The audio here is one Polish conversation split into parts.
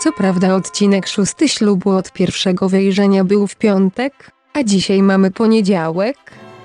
Co prawda odcinek szósty ślubu od pierwszego wejrzenia był w piątek, a dzisiaj mamy poniedziałek,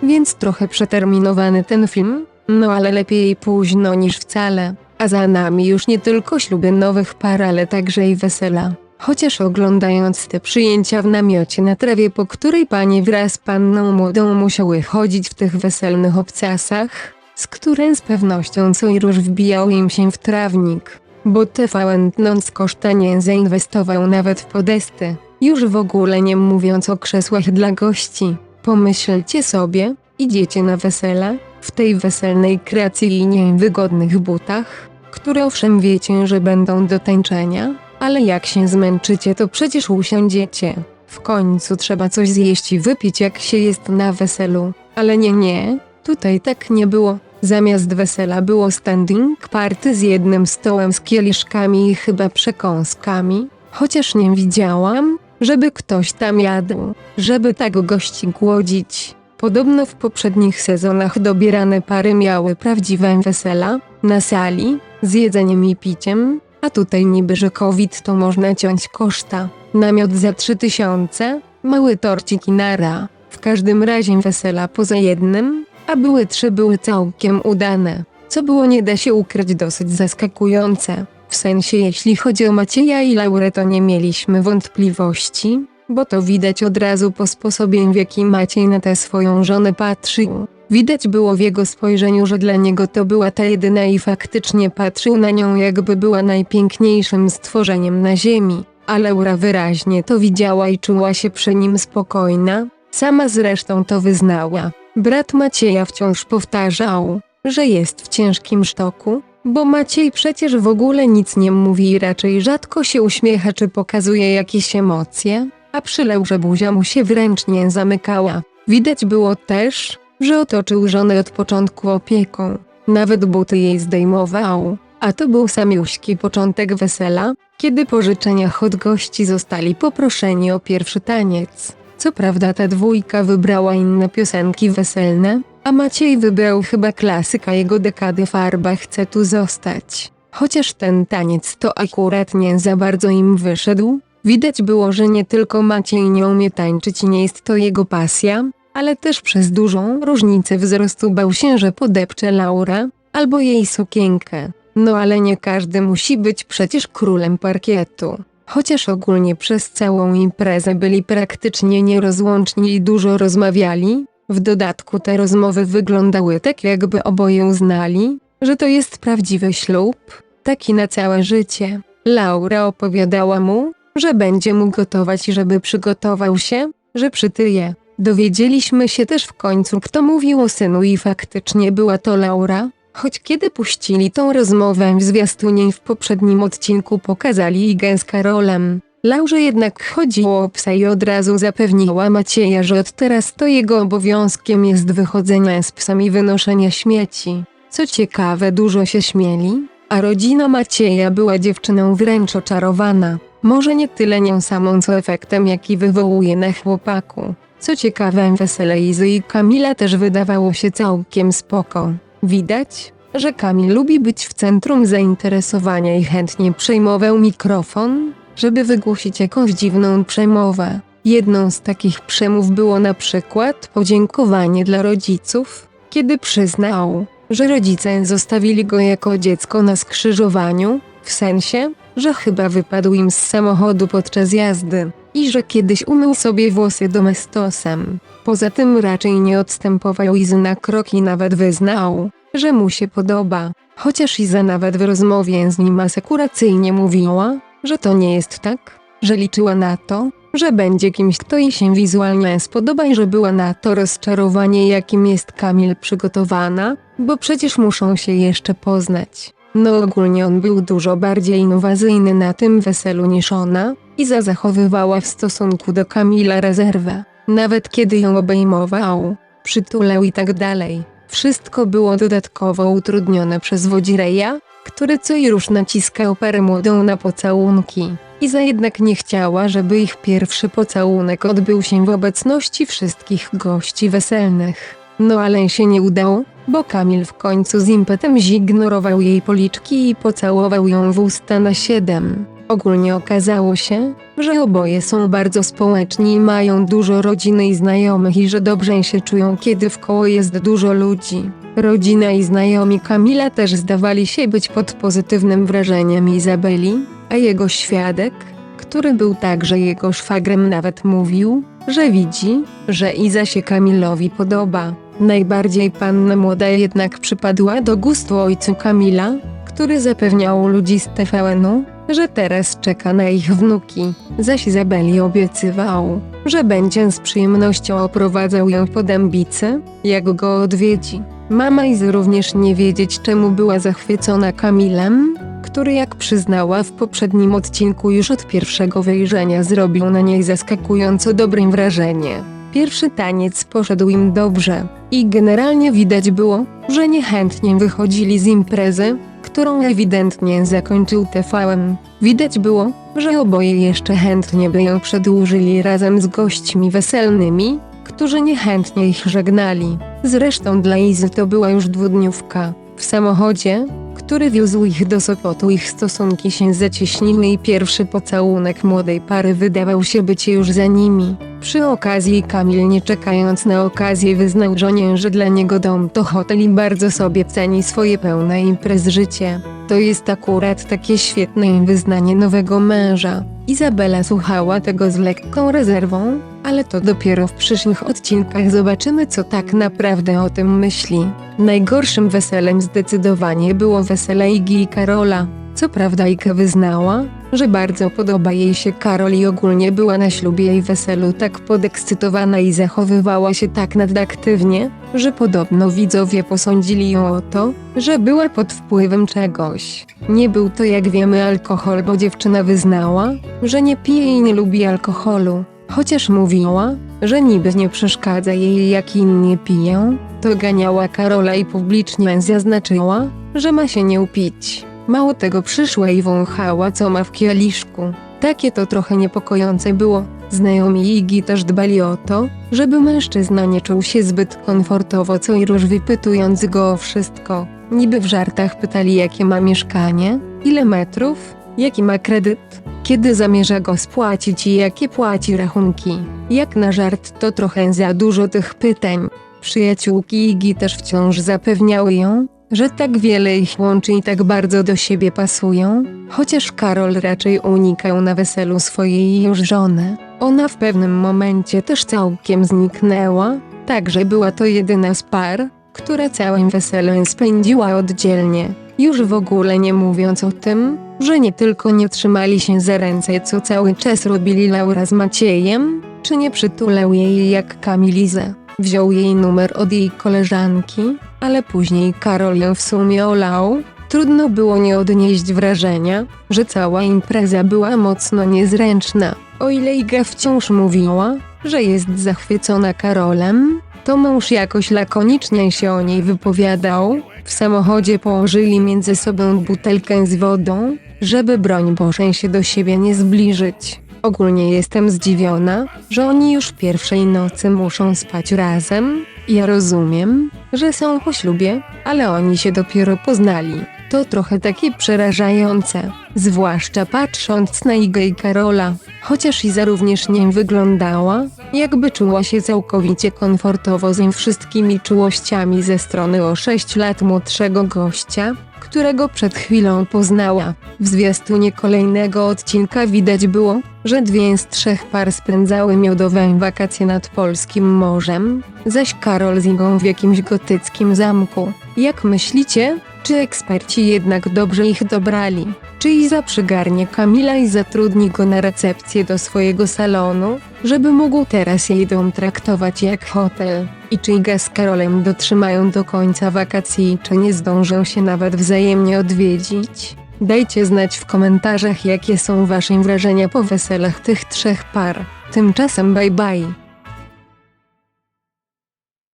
więc trochę przeterminowany ten film, no ale lepiej późno niż wcale. A za nami już nie tylko śluby nowych par, ale także i wesela. Chociaż oglądając te przyjęcia w namiocie na trawie, po której panie wraz z panną młodą musiały chodzić w tych weselnych obcasach, z którym z pewnością co i róż wbijał im się w trawnik, bo TVN Nąc koszta nie zainwestował nawet w podesty, już w ogóle nie mówiąc o krzesłach dla gości. Pomyślcie sobie, idziecie na wesele, w tej weselnej kreacji i niewygodnych butach, które owszem wiecie, że będą do tańczenia, ale jak się zmęczycie, to przecież usiądziecie. W końcu trzeba coś zjeść i wypić, jak się jest na weselu. Ale nie, nie, tutaj tak nie było. Zamiast wesela było standing party z jednym stołem z kieliszkami i chyba przekąskami, chociaż nie widziałam, żeby ktoś tam jadł, żeby tak gości głodzić. Podobno w poprzednich sezonach dobierane pary miały prawdziwe wesela, na sali, z jedzeniem i piciem, a tutaj niby, że COVID to można ciąć koszta. Namiot za 3000, mały torcik i nara. W każdym razie wesela poza jednym, a były trzy były całkiem udane. Co było nie da się ukryć dosyć zaskakujące. W sensie jeśli chodzi o Macieja i Laurę to nie mieliśmy wątpliwości, bo to widać od razu po sposobie w jaki Maciej na tę swoją żonę patrzył. Widać było w jego spojrzeniu, że dla niego to była ta jedyna i faktycznie patrzył na nią jakby była najpiękniejszym stworzeniem na ziemi. A Laura wyraźnie to widziała i czuła się przy nim spokojna, sama zresztą to wyznała. Brat Macieja wciąż powtarzał, że jest w ciężkim sztoku, bo Maciej przecież w ogóle nic nie mówi i raczej rzadko się uśmiecha czy pokazuje jakieś emocje, a przy Laurze buzia mu się wręcz nie zamykała. Widać było też, że otoczył żonę od początku opieką. Nawet buty jej zdejmował. A to był samiuśki początek wesela, kiedy po życzeniach od gości zostali poproszeni o pierwszy taniec. Co prawda ta dwójka wybrała inne piosenki weselne, a Maciej wybrał chyba klasyka jego dekady Farba chce tu zostać. Chociaż ten taniec to akurat nie za bardzo im wyszedł, widać było, że nie tylko Maciej nie umie tańczyć i nie jest to jego pasja, ale też przez dużą różnicę wzrostu bał się, że podepcze Laura albo jej sukienkę. No ale nie każdy musi być przecież królem parkietu. Chociaż ogólnie przez całą imprezę byli praktycznie nierozłączni i dużo rozmawiali, w dodatku te rozmowy wyglądały tak jakby oboje uznali, że to jest prawdziwy ślub, taki na całe życie. Laura opowiadała mu, że będzie mu gotować i żeby przygotował się, że przytyje. Dowiedzieliśmy się też w końcu, kto mówił o synu i faktycznie była to Laura, choć kiedy puścili tą rozmowę w zwiastunie w poprzednim odcinku pokazali Igę z Karolem. Laurze jednak chodziło o psa i od razu zapewniła Macieja, że od teraz to jego obowiązkiem jest wychodzenie z psem i wynoszenie śmieci. Co ciekawe, dużo się śmieli, a rodzina Macieja była dziewczyną wręcz oczarowana. Może nie tyle nią samą, co efektem, jaki wywołuje na chłopaku. Co ciekawe, wesele Izy i Kamila też wydawało się całkiem spoko. Widać, że Kamil lubi być w centrum zainteresowania i chętnie przejmował mikrofon, żeby wygłosić jakąś dziwną przemowę. Jedną z takich przemów było na przykład podziękowanie dla rodziców, kiedy przyznał, że rodzice zostawili go jako dziecko na skrzyżowaniu, w sensie, że chyba wypadł im z samochodu podczas jazdy i że kiedyś umył sobie włosy domestosem. Poza tym raczej nie odstępował Izy na krok i nawet wyznał, że mu się podoba. Chociaż Iza nawet w rozmowie z nim asekuracyjnie mówiła, że to nie jest tak, że liczyła na to, że będzie kimś, kto jej się wizualnie spodoba i że była na to rozczarowanie, jakim jest Kamil przygotowana, bo przecież muszą się jeszcze poznać. No ogólnie on był dużo bardziej inwazyjny na tym weselu niż ona, Iza zachowywała w stosunku do Kamila rezerwę. Nawet kiedy ją obejmował, przytulał i tak dalej. Wszystko było dodatkowo utrudnione przez Wodzireja, który co i rusz naciskał parę młodą na pocałunki. Iza jednak nie chciała, żeby ich pierwszy pocałunek odbył się w obecności wszystkich gości weselnych. No ale się nie udało, bo Kamil w końcu z impetem zignorował jej policzki i pocałował ją w usta na siedem. Ogólnie okazało się, że oboje są bardzo społeczni i mają dużo rodziny i znajomych i że dobrze się czują kiedy w koło jest dużo ludzi. Rodzina i znajomi Kamila też zdawali się być pod pozytywnym wrażeniem Izabeli, a jego świadek, który był także jego szwagrem nawet mówił, że widzi, że Iza się Kamilowi podoba. Najbardziej panna młoda jednak przypadła do gustu ojcu Kamila, który zapewniał ludzi z TVN-u, że teraz czeka na ich wnuki. Zaś Izabeli obiecywał, że będzie z przyjemnością oprowadzał ją po dębicy, jak go odwiedzi. Mama Izy również nie wiedzieć czemu była zachwycona Kamilem, który jak przyznała w poprzednim odcinku już od pierwszego wejrzenia zrobił na niej zaskakująco dobre wrażenie. Pierwszy taniec poszedł im dobrze i generalnie widać było, że niechętnie wychodzili z imprezy, którą ewidentnie zakończył TVN. Widać było, że oboje jeszcze chętnie by ją przedłużyli razem z gośćmi weselnymi, którzy niechętnie ich żegnali. Zresztą dla Izy to była już dwudniówka. W samochodzie, który wiózł ich do Sopotu ich stosunki się zacieśniły i pierwszy pocałunek młodej pary wydawał się być już za nimi. Przy okazji Kamil nie czekając na okazję wyznał żonie, że dla niego dom to hotel i bardzo sobie ceni swoje pełne imprez życie. To jest akurat takie świetne wyznanie nowego męża. Izabela słuchała tego z lekką rezerwą, ale to dopiero w przyszłych odcinkach zobaczymy co tak naprawdę o tym myśli. Najgorszym weselem zdecydowanie było wesele Igi i Karola. Co prawda Iga wyznała, że bardzo podoba jej się Karol i ogólnie była na ślubie i weselu tak podekscytowana i zachowywała się tak nadaktywnie, że podobno widzowie posądzili ją o to, że była pod wpływem czegoś. Nie był to jak wiemy alkohol, bo dziewczyna wyznała, że nie pije i nie lubi alkoholu. Chociaż mówiła, że niby nie przeszkadza jej jak inni piją, to ganiała Karola i publicznie zaznaczyła, że ma się nie upić. Mało tego przyszła i wąchała co ma w kieliszku. Takie to trochę niepokojące było. Znajomi Igi też dbali o to, żeby mężczyzna nie czuł się zbyt komfortowo co i róż wypytując go o wszystko. Niby w żartach pytali jakie ma mieszkanie, ile metrów, jaki ma kredyt, kiedy zamierza go spłacić i jakie płaci rachunki. Jak na żart to trochę za dużo tych pytań. Przyjaciółki Igi też wciąż zapewniały ją, że tak wiele ich łączy i tak bardzo do siebie pasują, chociaż Karol raczej unikał na weselu swojej już żony. Ona w pewnym momencie też całkiem zniknęła, także była to jedyna z par, która całym weselem spędziła oddzielnie. Już w ogóle nie mówiąc o tym, że nie tylko nie trzymali się za ręce, co cały czas robili Laura z Maciejem, czy nie przytulał jej jak Kamilizę. Wziął jej numer od jej koleżanki, ale później Karol ją w sumie olał. Trudno było nie odnieść wrażenia, że cała impreza była mocno niezręczna. O ile Iga wciąż mówiła, że jest zachwycona Karolem, to mąż jakoś lakonicznie się o niej wypowiadał. W samochodzie położyli między sobą butelkę z wodą, żeby broń Boże się do siebie nie zbliżyć. Ogólnie jestem zdziwiona, że oni już pierwszej nocy muszą spać razem. Ja rozumiem, że są po ślubie, ale oni się dopiero poznali. To trochę takie przerażające, zwłaszcza patrząc na Igę i Karola. Chociaż Iza również nie wyglądała, jakby czuła się całkowicie komfortowo z wszystkimi czułościami ze strony o 6 lat młodszego gościa, którego przed chwilą poznała. W zwiastunie kolejnego odcinka widać było, że dwie z trzech par spędzały miodowe wakacje nad polskim morzem, zaś Karol z Igą w jakimś gotyckim zamku. Jak myślicie, czy eksperci jednak dobrze ich dobrali? Czy Iza przygarnie Kamila i zatrudni go na recepcję do swojego salonu, żeby mógł teraz jej dom traktować jak hotel? I czy Iga z Karolem dotrzymają do końca wakacji, czy nie zdążą się nawet wzajemnie odwiedzić? Dajcie znać w komentarzach, jakie są wasze wrażenia po weselach tych trzech par. Tymczasem bye bye.